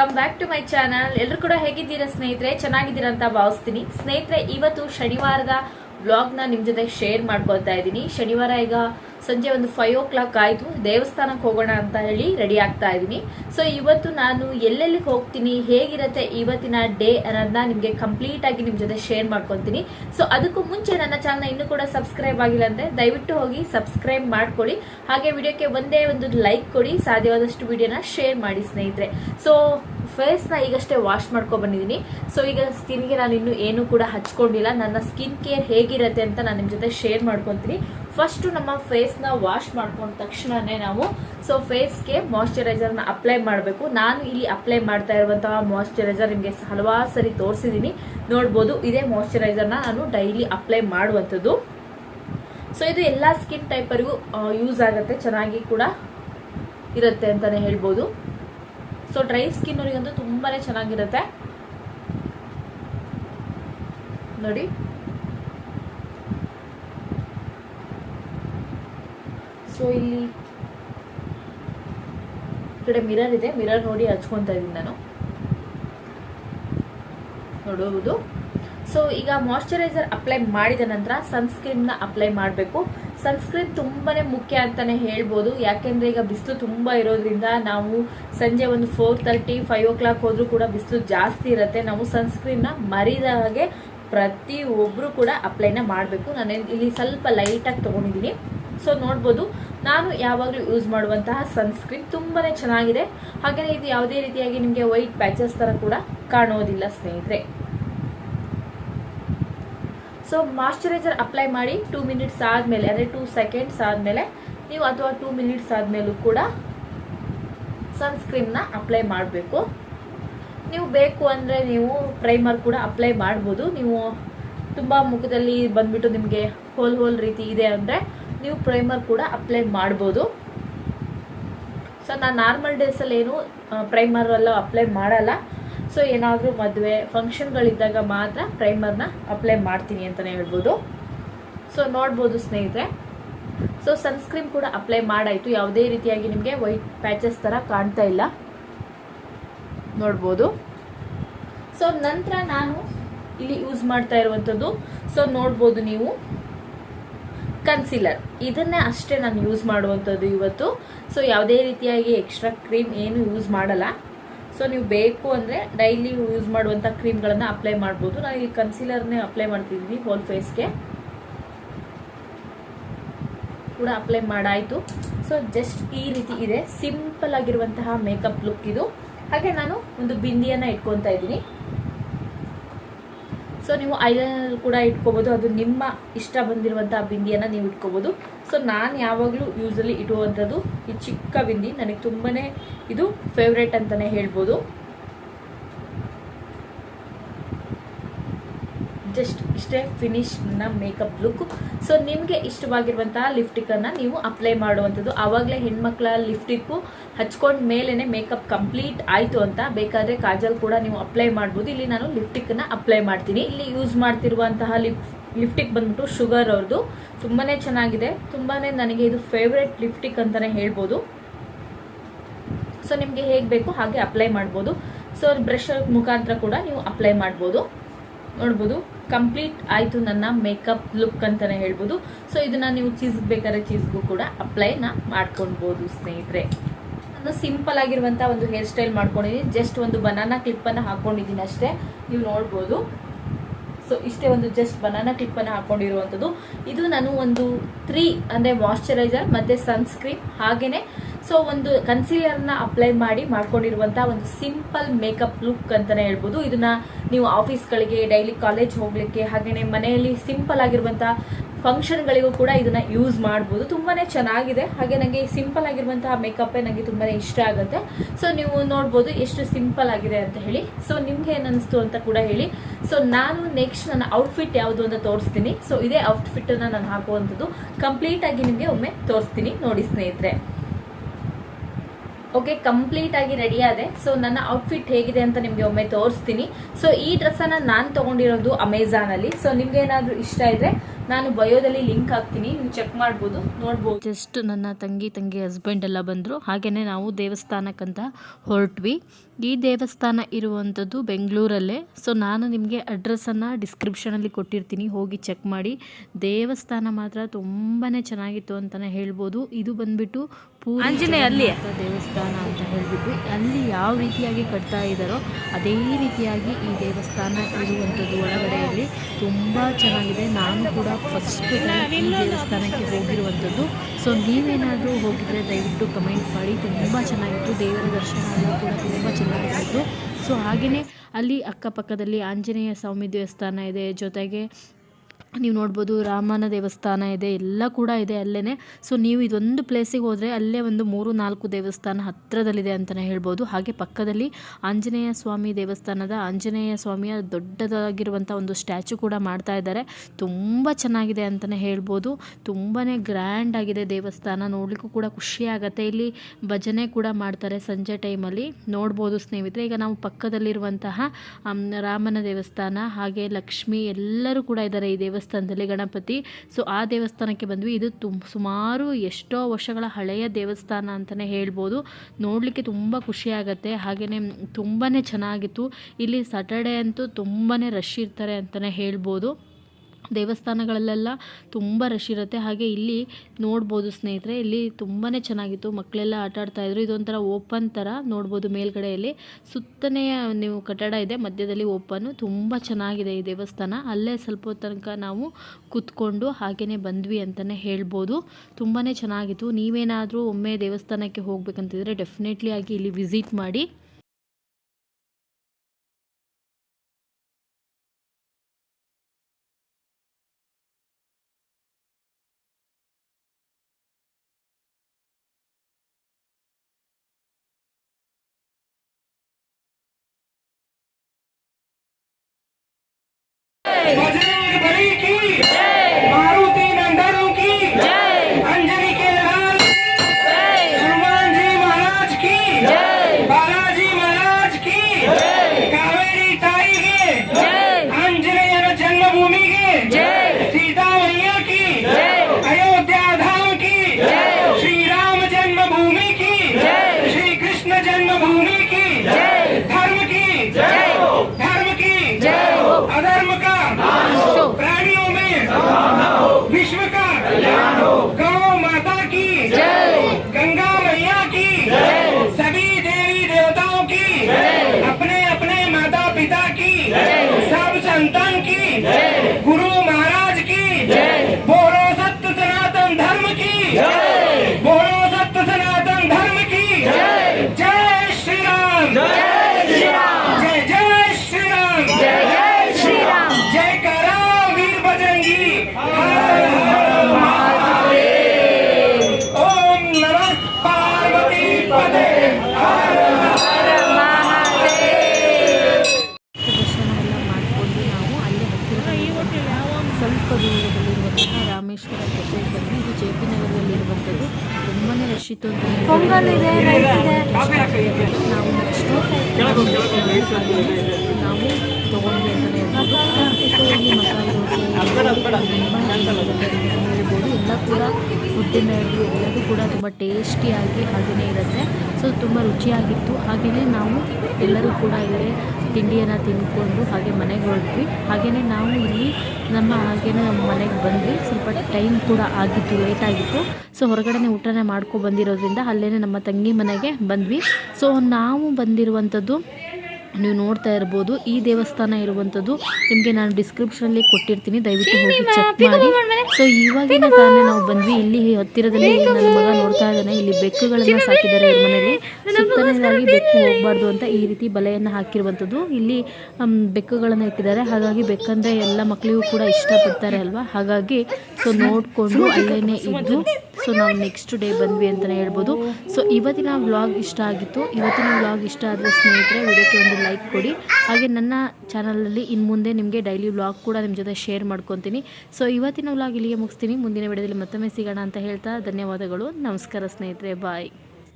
Welcome back to my channel ಎಲ್ಲರೂ ಕೂಡ ಹೇಗಿದ್ದೀರಾ ಸ್ನೇಹಿತರೆ? ಚೆನ್ನಾಗಿದ್ದೀರಾ ಅಂತ ಭಾವಿಸ್ತೀನಿ. ಸ್ನೇಹಿತರೆ, ಇವತ್ತು ಶನಿವಾರದ ವ್ಲಾಗ್ನ ನಿಮ್ಮ ಜೊತೆ ಶೇರ್ ಮಾಡ್ಕೊಳ್ತಾ ಇದ್ದೀನಿ. ಶನಿವಾರ ಈಗ ಸಂಜೆ ಒಂದು ಫೈವ್ ಓ ಕ್ಲಾಕ್ ಆಯಿತು. ದೇವಸ್ಥಾನಕ್ಕೆ ಹೋಗೋಣ ಅಂತ ಹೇಳಿ ರೆಡಿ ಆಗ್ತಾ ಇದ್ದೀನಿ. ಸೊ ಇವತ್ತು ನಾನು ಎಲ್ಲೆಲ್ಲಿಗೆ ಹೋಗ್ತೀನಿ, ಹೇಗಿರುತ್ತೆ ಇವತ್ತಿನ ಡೇ ಅನ್ನೋದನ್ನ ನಿಮಗೆ ಕಂಪ್ಲೀಟಾಗಿ ನಿಮ್ಮ ಜೊತೆ ಶೇರ್ ಮಾಡ್ಕೊತೀನಿ ಸೊ ಅದಕ್ಕೂ ಮುಂಚೆ ನನ್ನ ಚಾನಲ್ನ ಇನ್ನೂ ಕೂಡ ಸಬ್ಸ್ಕ್ರೈಬ್ ಆಗಿಲ್ಲ ಅಂದರೆ ದಯವಿಟ್ಟು ಹೋಗಿ ಸಬ್ಸ್ಕ್ರೈಬ್ ಮಾಡ್ಕೊಳ್ಳಿ. ಹಾಗೆ ವಿಡಿಯೋಕ್ಕೆ ಒಂದೇ ಒಂದು ಲೈಕ್ ಕೊಡಿ. ಸಾಧ್ಯವಾದಷ್ಟು ವಿಡಿಯೋನ ಶೇರ್ ಮಾಡಿ ಸ್ನೇಹಿತರೆ. ಸೊ ಫೇಸ್ನ ಈಗಷ್ಟೇ ವಾಶ್ ಬಂದಿದ್ದೀನಿ. ಸೊ ಈಗ ಸ್ಕಿನ್ಗೆ ನಾನು ಇನ್ನೂ ಏನೂ ಕೂಡ ಹಚ್ಕೊಂಡಿಲ್ಲ. ನನ್ನ ಸ್ಕಿನ್ ಕೇರ್ ಹೇಗಿರುತ್ತೆ ಅಂತ ನಾನು ನಿಮ್ಮ ಜೊತೆ ಶೇರ್ ಮಾಡ್ಕೊತೀನಿ. ಫಸ್ಟು ನಮ್ಮ ಫೇಸ್ನ ವಾಶ್ ಮಾಡ್ಕೊಂಡ ತಕ್ಷಣನೇ ನಾವು ಸೊ ಫೇಸ್ಗೆ ಮಾಯಶ್ಚರೈಸರ್ನ ಅಪ್ಲೈ ಮಾಡಬೇಕು. ನಾನು ಇಲ್ಲಿ ಅಪ್ಲೈ ಮಾಡ್ತಾ ಇರುವಂತಹ ಮಾಯಶ್ಚರೈಸರ್ ನಿಮಗೆ ಹಲವಾರು ಸರಿ ತೋರಿಸಿದ್ದೀನಿ ನೋಡ್ಬೋದು, ಇದೇ ಮಾಯಶ್ಚರೈಸರ್ನ ನಾನು ಡೈಲಿ ಅಪ್ಲೈ ಮಾಡುವಂಥದ್ದು. ಸೊ ಇದು ಎಲ್ಲ ಸ್ಕಿನ್ ಟೈಪರಿಗೂ ಯೂಸ್ ಆಗುತ್ತೆ, ಚೆನ್ನಾಗಿ ಕೂಡ ಇರುತ್ತೆ ಅಂತಲೇ ಹೇಳ್ಬೋದು. ಸೊ ಡ್ರೈ ಸ್ಕಿನ್ ಅವರಿಗಂತೂ ತುಂಬಾನೇ ಚೆನ್ನಾಗಿರುತ್ತೆ. ನೋಡಿ. ಸೊ ಇಲ್ಲಿ ಕಡೆ ಮಿರರ್ ಇದೆ. ಮಿರರ್ ನೋಡಿ ಹಚ್ಕೊತಾ ಇದ್ದೀನಿ ನಾನು. ನೋಡುವುದು ಸೊ ಈಗ ಮಾಯಶ್ಚರೈಸರ್ ಅಪ್ಲೈ ಮಾಡಿದ ನಂತರ ಸನ್ಸ್ಕ್ರೀನ್ನ ಅಪ್ಲೈ ಮಾಡಬೇಕು. ಸನ್ಸ್ಕ್ರೀನ್ ತುಂಬಾ ಮುಖ್ಯ ಅಂತಾನೆ ಹೇಳ್ಬೋದು. ಯಾಕೆಂದರೆ ಈಗ ಬಿಸಿಲು ತುಂಬ ಇರೋದ್ರಿಂದ ನಾವು ಸಂಜೆ ಒಂದು four thirty five o'clock ಹೋದರೂ ಕೂಡ ಬಿಸಿಲು ಜಾಸ್ತಿ ಇರುತ್ತೆ. ನಾವು ಸನ್ಸ್ಕ್ರೀನ್ನ ಮರಿದ ಹಾಗೆ ಪ್ರತಿ ಒಬ್ಬರು ಕೂಡ ಅಪ್ಲೈನ ಮಾಡಬೇಕು. ನಾನು ಇಲ್ಲಿ ಸ್ವಲ್ಪ ಲೈಟಾಗಿ ತೊಗೊಂಡಿದ್ದೀನಿ ಸೊ ನೋಡ್ಬೋದು, ನಾನು ಯಾವಾಗಲೂ ಯೂಸ್ ಮಾಡುವಂತಹ ಸನ್ಸ್ಕ್ರೀನ್ ತುಂಬಾ ಚೆನ್ನಾಗಿದೆ. ಹಾಗೆಯೇ ಇದು ಯಾವುದೇ ರೀತಿಯಾಗಿ ನಿಮಗೆ ವೈಟ್ ಪ್ಯಾಚಸ್ ಥರ ಕೂಡ ಕಾಣೋದಿಲ್ಲ ಸ್ನೇಹಿತರೆ. ಸೊ ಮಾಯಶ್ಚರೈಸರ್ ಅಪ್ಲೈ ಮಾಡಿ ಟೂ ಮಿನಿಟ್ಸ್ ಆದಮೇಲೆ, ಅಂದರೆ ಟೂ ಸೆಕೆಂಡ್ಸ್ ಆದಮೇಲೆ, ನೀವು ಅಥವಾ ಟೂ ಮಿನಿಟ್ಸ್ ಆದಮೇಲೂ ಕೂಡ ಸನ್ಸ್ಕ್ರೀನ್ನ ಅಪ್ಲೈ ಮಾಡಬೇಕು. ನೀವು ಬೇಕು ಅಂದರೆ ನೀವು ಪ್ರೈಮರ್ ಕೂಡ ಅಪ್ಲೈ ಮಾಡ್ಬೋದು. ನೀವು ತುಂಬ ಮುಖದಲ್ಲಿ ಬಂದ್ಬಿಟ್ಟು ನಿಮಗೆ ಹೋಲ್ ಹೋಲ್ ರೀತಿ ಇದೆ ಅಂದರೆ ನೀವು ಪ್ರೈಮರ್ ಕೂಡ ಅಪ್ಲೈ ಮಾಡ್ಬೋದು. ಸೊ ನಾನು ನಾರ್ಮಲ್ ಡೇಸಲ್ಲಿ ಏನು ಪ್ರೈಮರ್ ಎಲ್ಲ ಅಪ್ಲೈ ಮಾಡಲ್ಲ. ಸೊ ಏನಾದರೂ ಮದುವೆ ಫಂಕ್ಷನ್ಗಳಿದ್ದಾಗ ಮಾತ್ರ ಪ್ರೈಮರ್ನ ಅಪ್ಲೈ ಮಾಡ್ತೀನಿ ಅಂತಲೇ ಹೇಳ್ಬೋದು. ಸೊ ನೋಡ್ಬೋದು ಸ್ನೇಹಿತರೆ. ಸೊ ಸನ್ಸ್ಕ್ರೀನ್ ಕೂಡ ಅಪ್ಲೈ ಮಾಡಾಯಿತು. ಯಾವುದೇ ರೀತಿಯಾಗಿ ನಿಮಗೆ ವೈಟ್ ಪ್ಯಾಚಸ್ ಥರ ಕಾಣ್ತಾ ಇಲ್ಲ. ನೋಡ್ಬೋದು. ಸೊ ನಂತರ ನಾನು ಇಲ್ಲಿ ಯೂಸ್ ಮಾಡ್ತಾ ಇರುವಂಥದ್ದು. ಸೊ ನೋಡ್ಬೋದು ನೀವು. ಕನ್ಸಿಲರ್ ಇದನ್ನೇ ಅಷ್ಟೇ ನಾನು ಯೂಸ್ ಮಾಡುವಂಥದ್ದು ಇವತ್ತು. ಸೊ ಯಾವುದೇ ರೀತಿಯಾಗಿ ಎಕ್ಸ್ಟ್ರಾ ಕ್ರೀಮ್ ಏನು ಯೂಸ್ ಮಾಡಲ್ಲ. ಸೊ ನೀವು ಬೇಕು ಅಂದರೆ ಡೈಲಿ ಯೂಸ್ ಮಾಡುವಂಥ ಕ್ರೀಮ್ಗಳನ್ನು ಅಪ್ಲೈ ಮಾಡ್ಬೋದು. ನಾನು ಇಲ್ಲಿ ಕನ್ಸಿಲರ್ನೇ ಅಪ್ಲೈ ಮಾಡ್ತಿದ್ದೀನಿ ಹೋಲ್ ಫೇಸ್ಗೆ ಕೂಡ ಅಪ್ಲೈ ಮಾಡಾಯಿತು. ಸೊ ಜಸ್ಟ್ ಈ ರೀತಿ ಇದೆ. ಸಿಂಪಲ್ ಆಗಿರುವಂತಹ ಮೇಕಪ್ ಲುಕ್ ಇದು. ಹಾಗೆ ನಾನು ಒಂದು ಬಿಂದಿಯನ್ನು ಇಟ್ಕೊತಾ ಇದ್ದೀನಿ. ಸೊ ನೀವು ಐಲೈನರ್ ಕೂಡ ಇಟ್ಕೋಬೋದು. ಅದು ನಿಮ್ಮ ಇಷ್ಟ ಬಂದಿರುವಂಥ ಬಿಂದಿಯನ್ನು ನೀವು ಇಟ್ಕೋಬೋದು. ಸೊ ನಾನು ಯಾವಾಗಲೂ ಯೂಸಲ್ಲಿ ಇಡುವಂಥದ್ದು ಈ ಚಿಕ್ಕ ಬಿಂದಿ. ನನಗೆ ತುಂಬಾ ಇದು ಫೇವ್ರೇಟ್ ಅಂತಲೇ ಹೇಳ್ಬೋದು. ಜಸ್ಟ್ ಇಷ್ಟೇ ಫಿನಿಶ್ನ ಮೇಕಪ್ ಲುಕ್. ಸೊ ನಿಮಗೆ ಇಷ್ಟವಾಗಿರುವಂತಹ ಲಿಫ್ಟಿಕನ್ನು ನೀವು ಅಪ್ಲೈ ಮಾಡುವಂಥದ್ದು. ಆವಾಗಲೇ ಹೆಣ್ಮಕ್ಳ ಲಿಫ್ಟಿಕ್ಕು ಹಚ್ಕೊಂಡ ಮೇಲೇ ಮೇಕಪ್ ಕಂಪ್ಲೀಟ್ ಆಯಿತು ಅಂತ ಬೇಕಾದರೆ ಕಾಜಲ್ ಕೂಡ ನೀವು ಅಪ್ಲೈ ಮಾಡ್ಬೋದು. ಇಲ್ಲಿ ನಾನು ಲಿಫ್ಟಿಕ್ಕನ್ನು ಅಪ್ಲೈ ಮಾಡ್ತೀನಿ. ಇಲ್ಲಿ ಯೂಸ್ ಮಾಡ್ತಿರುವಂತಹ ಲಿಪ್ ಲಿಫ್ಟಿಕ್ ಬಂದ್ಬಿಟ್ಟು ಶುಗರ್ ಅವ್ರದ್ದು ತುಂಬಾ ಚೆನ್ನಾಗಿದೆ. ತುಂಬಾ ನನಗೆ ಇದು ಫೇವ್ರೆಟ್ ಲಿಫ್ಟಿಕ್ ಅಂತಲೇ ಹೇಳ್ಬೋದು. ಸೊ ನಿಮಗೆ ಹೇಗೆ ಬೇಕು ಹಾಗೆ ಅಪ್ಲೈ ಮಾಡ್ಬೋದು. ಸೊ ಬ್ರಷ್ ಮುಖಾಂತರ ಕೂಡ ನೀವು ಅಪ್ಲೈ ಮಾಡ್ಬೋದು. ನೋಡ್ಬೋದು. ಕಂಪ್ಲೀಟ್ ಆಯಿತು ನನ್ನ ಮೇಕಪ್ ಲುಕ್ ಅಂತಲೇ ಹೇಳ್ಬೋದು. ಸೊ ಇದನ್ನು ನೀವು ಚೀಸ್ಗೆ ಬೇಕಾದ್ರೆ ಚೀಸ್ಗೂ ಕೂಡ ಅಪ್ಲೈನ ಮಾಡ್ಕೊಳ್ಬೋದು, ಸ್ನೇಹಿತರೆ. ನಾನು ಸಿಂಪಲ್ ಆಗಿರುವಂಥ ಒಂದು ಹೇರ್ ಸ್ಟೈಲ್ ಮಾಡ್ಕೊಂಡಿದ್ದೀನಿ ಜಸ್ಟ್ ಒಂದು ಬನಾನಾ ಕ್ಲಿಪ್ಪನ್ನು ಹಾಕ್ಕೊಂಡಿದ್ದೀನಿ ಅಷ್ಟೇ. ನೀವು ನೋಡ್ಬೋದು. ಸೊ ಇಷ್ಟೇ ಒಂದು ಜಸ್ಟ್ ಬನಾನಾ ಕ್ಲಿಪ್ಪನ್ನು ಹಾಕ್ಕೊಂಡಿರುವಂಥದ್ದು ಇದು ನಾನು ಒಂದು ತ್ರೀ ಅಂದರೆ ಮಾಯಶ್ಚರೈಸರ್ ಮತ್ತು ಸನ್ಸ್ಕ್ರೀನ್ ಹಾಗೆಯೇ ಸೊ ಒಂದು ಕನ್ಸೀಲರ್ನ ಅಪ್ಲೈ ಮಾಡಿ ಮಾಡ್ಕೊಂಡಿರುವಂಥ ಒಂದು ಸಿಂಪಲ್ ಮೇಕಪ್ ಲುಕ್ ಅಂತಲೇ ಹೇಳ್ಬೋದು. ಇದನ್ನ ನೀವು ಆಫೀಸ್ಗಳಿಗೆ ಡೈಲಿ ಕಾಲೇಜ್ ಹೋಗಲಿಕ್ಕೆ ಹಾಗೆಯೇ ಮನೆಯಲ್ಲಿ ಸಿಂಪಲ್ ಆಗಿರುವಂಥ ಫಂಕ್ಷನ್ಗಳಿಗೂ ಕೂಡ ಇದನ್ನ ಯೂಸ್ ಮಾಡ್ಬೋದು. ತುಂಬಾ ಚೆನ್ನಾಗಿದೆ. ಹಾಗೆ ನನಗೆ ಸಿಂಪಲ್ ಆಗಿರುವಂತಹ ಮೇಕಪ್ಪೇ ನನಗೆ ತುಂಬಾ ಇಷ್ಟ ಆಗುತ್ತೆ. ಸೊ ನೀವು ನೋಡ್ಬೋದು ಎಷ್ಟು ಸಿಂಪಲ್ ಆಗಿದೆ ಅಂತ ಹೇಳಿ. ಸೊ ನಿಮ್ಗೆ ಏನಿಸ್ತು ಅಂತ ಕೂಡ ಹೇಳಿ. ಸೊ ನಾನು ನೆಕ್ಸ್ಟ್ ನನ್ನ ಔಟ್ಫಿಟ್ ಯಾವುದು ಅಂತ ತೋರಿಸ್ತೀನಿ. ಸೊ ಇದೇ ಔಟ್ಫಿಟ್ಟನ್ನು ನಾನು ಹಾಕುವಂಥದ್ದು. ಕಂಪ್ಲೀಟ್ ಆಗಿ ನಿಮಗೆ ಒಮ್ಮೆ ತೋರಿಸ್ತೀನಿ. ನೋಡಿ ಸ್ನೇಹಿತರೆ. ಓಕೆ ಕಂಪ್ಲೀಟ್ ಆಗಿ ರೆಡಿ ಆದೆ. ಸೊ ನನ್ನ ಔಟ್ಫಿಟ್ ಹೇಗಿದೆ ಅಂತ ನಿಮಗೆ ಒಮ್ಮೆ ತೋರಿಸ್ತೀನಿ. ಸೊ ಈ ಡ್ರೆಸ್ಸನ್ನು ನಾನು ತೊಗೊಂಡಿರೋದು ಅಮೆಝಾನಲ್ಲಿ ಸೊ ನಿಮ್ಗೆ ಏನಾದರೂ ಇಷ್ಟ ಇದ್ರೆ ನಾನು ಬಯೋದಲ್ಲಿ ಲಿಂಕ್ ಹಾಕ್ತೀನಿ ನೀವು ಚೆಕ್ ಮಾಡ್ಬೋದು ನೋಡ್ಬೋದು. ಜಸ್ಟ್ ನನ್ನ ತಂಗಿ ತಂಗಿ ಹಸ್ಬೆಂಡ್ ಎಲ್ಲ ಬಂದರು. ಹಾಗೆಯೇ ನಾವು ದೇವಸ್ಥಾನಕ್ಕಂತ ಹೊರಟ್ವಿ. ಈ ದೇವಸ್ಥಾನ ಇರುವಂಥದ್ದು ಬೆಂಗಳೂರಲ್ಲೇ. ಸೊ ನಾನು ನಿಮಗೆ ಅಡ್ರೆಸ್ಸನ್ನು ಡಿಸ್ಕ್ರಿಪ್ಷನಲ್ಲಿ ಕೊಟ್ಟಿರ್ತೀನಿ. ಹೋಗಿ ಚೆಕ್ ಮಾಡಿ. ದೇವಸ್ಥಾನ ಮಾತ್ರ ತುಂಬಾ ಚೆನ್ನಾಗಿತ್ತು ಅಂತಲೇ ಹೇಳ್ಬೋದು. ಇದು ಬಂದುಬಿಟ್ಟು ಅಲ್ಲಿ? ದೇವಸ್ಥಾನ ಅಂತ ಹೇಳಿಬಿಟ್ಟು ಅಲ್ಲಿ ಯಾವ ರೀತಿಯಾಗಿ ಕಟ್ತಾ ಇದ್ದಾರೋ ಅದೇ ರೀತಿಯಾಗಿ ಈ ದೇವಸ್ಥಾನ ಇರುವಂಥದ್ದು ಒಳಗಡೆಯಲ್ಲಿ ತುಂಬ ಚೆನ್ನಾಗಿದೆ. ನಾನು ಕೂಡ ಫಸ್ಟ್ ದೇವಸ್ಥಾನಕ್ಕೆ ಹೋಗಿರುವಂಥದ್ದು. ಸೊ ನೀವೇನಾದರೂ ಹೋಗಿದ್ರೆ ದಯವಿಟ್ಟು ಕಮೆಂಟ್ ಮಾಡಿ. ತುಂಬ ಚೆನ್ನಾಗಿತ್ತು. ದೇವರ ದರ್ಶನ ಎಲ್ಲ ಕೂಡ ತುಂಬ ಚೆನ್ನಾಗಿತ್ತು. ಸೊ ಹಾಗೆಯೇ ಅಲ್ಲಿ ಅಕ್ಕಪಕ್ಕದಲ್ಲಿ ಆಂಜನೇಯ ಸ್ವಾಮಿ ದೇವಸ್ಥಾನ ಇದೆ. ಜೊತೆಗೆ ನೀವು ನೋಡ್ಬೋದು ರಾಮನ ದೇವಸ್ಥಾನ ಇದೆ, ಎಲ್ಲ ಕೂಡ ಇದೆ ಅಲ್ಲೇ ಸೊ ನೀವು ಇದೊಂದು ಪ್ಲೇಸಿಗೆ ಹೋದರೆ ಅಲ್ಲೇ ಒಂದು ಮೂರು ನಾಲ್ಕು ದೇವಸ್ಥಾನ ಹತ್ತಿರದಲ್ಲಿದೆ ಅಂತಲೇ ಹೇಳ್ಬೋದು. ಹಾಗೆ ಪಕ್ಕದಲ್ಲಿ ಆಂಜನೇಯ ಸ್ವಾಮಿ ದೇವಸ್ಥಾನದ ಆಂಜನೇಯ ಸ್ವಾಮಿಯ ದೊಡ್ಡದಾಗಿರುವಂಥ ಒಂದು ಸ್ಟ್ಯಾಚು ಕೂಡ ಮಾಡ್ತಾ ಇದ್ದಾರೆ. ತುಂಬ ಚೆನ್ನಾಗಿದೆ ಅಂತಲೇ ಹೇಳ್ಬೋದು. ತುಂಬಾ ಗ್ರ್ಯಾಂಡ್ ಆಗಿದೆ ದೇವಸ್ಥಾನ. ನೋಡಲಿಕ್ಕೂ ಕೂಡ ಖುಷಿ ಆಗುತ್ತೆ. ಇಲ್ಲಿ ಭಜನೆ ಕೂಡ ಮಾಡ್ತಾರೆ ಸಂಜೆ ಟೈಮಲ್ಲಿ ನೋಡ್ಬೋದು ಸ್ನೇಹಿತರೆ, ಈಗ ನಾವು ಪಕ್ಕದಲ್ಲಿರುವಂತಹ ರಾಮನ ದೇವಸ್ಥಾನ, ಹಾಗೆ ಲಕ್ಷ್ಮಿ ಎಲ್ಲರೂ ಕೂಡ ಇದ್ದಾರೆ ಈ ದೇವಸ್ಥಾನದಲ್ಲಿ ಗಣಪತಿ. ಸೊ ಆ ದೇವಸ್ಥಾನಕ್ಕೆ ಬಂದ್ವಿ. ಇದು ತುಂ ಸುಮಾರು ಎಷ್ಟೋ ವರ್ಷಗಳ ಹಳೆಯ ದೇವಸ್ಥಾನ ಅಂತಲೇ ಹೇಳ್ಬೋದು. ನೋಡಲಿಕ್ಕೆ ತುಂಬ ಖುಷಿಯಾಗತ್ತೆ. ಹಾಗೆಯೇ ತುಂಬಾ ಚೆನ್ನಾಗಿತ್ತು. ಇಲ್ಲಿ ಸ್ಯಾಟರ್ಡೇ ಅಂತೂ ತುಂಬಾ ರಶ್ ಇರ್ತಾರೆ ಅಂತಲೇ ಹೇಳ್ಬೋದು. ದೇವಸ್ಥಾನಗಳಲ್ಲೆಲ್ಲ ತುಂಬ ರಶ್ ಇರುತ್ತೆ. ಹಾಗೆ ಇಲ್ಲಿ ನೋಡ್ಬೋದು ಸ್ನೇಹಿತರೆ, ಇಲ್ಲಿ ತುಂಬಾ ಚೆನ್ನಾಗಿತ್ತು. ಮಕ್ಕಳೆಲ್ಲ ಆಟ ಆಡ್ತಾ ಇದ್ರು. ಇದೊಂಥರ ಓಪನ್ ಥರ ನೋಡ್ಬೋದು ಮೇಲ್ಗಡೆಯಲ್ಲಿ. ಸುತ್ತನೆಯ ನೀವು ಕಟ್ಟಡ ಇದೆ, ಮಧ್ಯದಲ್ಲಿ ಓಪನ್ನು ತುಂಬ ಚೆನ್ನಾಗಿದೆ ಈ ದೇವಸ್ಥಾನ. ಅಲ್ಲೇ ಸ್ವಲ್ಪ ತನಕ ನಾವು ಕೂತ್ಕೊಂಡು ಹಾಗೆಯೇ ಬಂದ್ವಿ ಅಂತಲೇ ಹೇಳ್ಬೋದು. ತುಂಬಾ ಚೆನ್ನಾಗಿತ್ತು. ನೀವೇನಾದರೂ ಒಮ್ಮೆ ದೇವಸ್ಥಾನಕ್ಕೆ ಹೋಗ್ಬೇಕಂತಿದ್ರೆ ಡೆಫಿನೆಟ್ಲಿ ಆಗಿ ಇಲ್ಲಿ ವಿಸಿಟ್ ಮಾಡಿ. Yeah. ಅಂತ ಇದೆ ನಾವು ನೆಕ್ಸ್ಟು ನಾವು ಇಲ್ಲಿ ಮಸಾಲೆ ದೋಸೆ ಎಲ್ಲ ಕೂಡ ಫುಡ್ಡಿನ ಎಲ್ಲದೂ ಕೂಡ ತುಂಬ ಟೇಸ್ಟಿಯಾಗಿ ಹಾಗೆಯೇ ಇರುತ್ತೆ. ಸೊ, ತುಂಬ ರುಚಿಯಾಗಿತ್ತು. ಹಾಗೆಯೇ ನಾವು ಎಲ್ಲರೂ ಕೂಡ ಇಲ್ಲಿ ತಿಂಡಿಯನ್ನು ತಿಂದ್ಕೊಂಡು ಹಾಗೆ ಮನೆಗೆ ಹೊರಟ್ವಿ ಹಾಗೆಯೇ ನಾವು ಇಲ್ಲಿ ನಮ್ಮ ಹಾಗೆಯೇ ನಮ್ಮ ಮನೆಗೆ ಬಂದ್ವಿ. ಸ್ವಲ್ಪ ಟೈಮ್ ಕೂಡ ಆಗಿತ್ತು, ಲೇಟ್ ಆಗಿತ್ತು. ಸೊ ಹೊರಗಡೆ ಊಟನೇ ಮಾಡ್ಕೊ ಬಂದಿರೋದ್ರಿಂದ ಅಲ್ಲೇ ನಮ್ಮ ತಂಗಿ ಮನೆಗೆ ಬಂದ್ವಿ. ಸೊ, ನಾವು ಬಂದಿರುವಂಥದ್ದು ನೀವು ನೋಡ್ತಾ ಇರ್ಬೋದು ಈ ದೇವಸ್ಥಾನ ಇರುವಂಥದ್ದು ನಿಮಗೆ ನಾನು ಡಿಸ್ಕ್ರಿಪ್ಷನಲ್ಲಿ ಕೊಟ್ಟಿರ್ತೀನಿ ದಯವಿಟ್ಟು ಹೋಗಿ ಚೆಕ್ ಮಾಡಿ. ಸೊ ಇವಾಗಿನ ತಾನೇ ನಾವು ಬಂದ್ವಿ ಇಲ್ಲಿ ಹತ್ತಿರದಲ್ಲಿ ನನ್ನ ಮಗ ನೋಡ್ತಾ ಇದ್ದಾನೆ ಇಲ್ಲಿ ಬೆಕ್ಕುಗಳನ್ನ ಸಾಕಿದ್ದಾರೆ ಇವ್ರ ಮನೆಯಲ್ಲಿ. ಸುತ್ತಲೇ ಬೆಕ್ಕು ಹೋಗಬಾರ್ದು ಅಂತ ಈ ರೀತಿ ಬಲೆಯನ್ನು ಹಾಕಿರುವಂಥದ್ದು. ಇಲ್ಲಿ ಬೆಕ್ಕುಗಳನ್ನು ಬೆಕ್ಕುಗಳನ್ನ ಇಟ್ಟಿದ್ದಾರೆ. ಹಾಗಾಗಿ ಬೆಕ್ಕಂದ್ರೆ ಎಲ್ಲ ಮಕ್ಕಳಿಗೂ ಕೂಡ ಇಷ್ಟಪಡ್ತಾರೆ ಅಲ್ವಾ? ಹಾಗಾಗಿ ಸೊ ನೋಡಿಕೊಂಡು ಅಲ್ಲೇ ಇದ್ದು ಸೊ ನಾವು ನೆಕ್ಸ್ಟ್ ಡೇ ಬಂದ್ವಿ ಅಂತಲೇ ಹೇಳ್ಬೋದು. ಸೊ ಇವತ್ತಿನ ವ್ಲಾಗ್ ಇಷ್ಟ ಆಗಿತ್ತು. ಇವತ್ತಿನ ವ್ಲಾಗ್ ಇಷ್ಟ ಆದರೆ ಸ್ನೇಹಿತರೆ, ವಿಡಿಯೋಕ್ಕೆ ಒಂದು ಲೈಕ್ ಕೊಡಿ. ಹಾಗೆ ನನ್ನ ಚಾನಲಲ್ಲಿ ಇನ್ನು ಮುಂದೆ ನಿಮಗೆ ಡೈಲಿ ವ್ಲಾಗ್ ಕೂಡ ನಿಮ್ಮ ಜೊತೆ ಶೇರ್ ಮಾಡ್ಕೊತೀನಿ. ಸೊ ಇವತ್ತಿನ ವ್ಲಾಗ್ ಇಲ್ಲಿಗೆ ಮುಗಿಸ್ತೀನಿ. ಮುಂದಿನ ವಿಡಿಯೋದಲ್ಲಿ ಮತ್ತೊಮ್ಮೆ ಸಿಗೋಣ ಅಂತ ಹೇಳ್ತಾ ಧನ್ಯವಾದಗಳು. ನಮಸ್ಕಾರ ಸ್ನೇಹಿತರೆ. ಬಾಯ್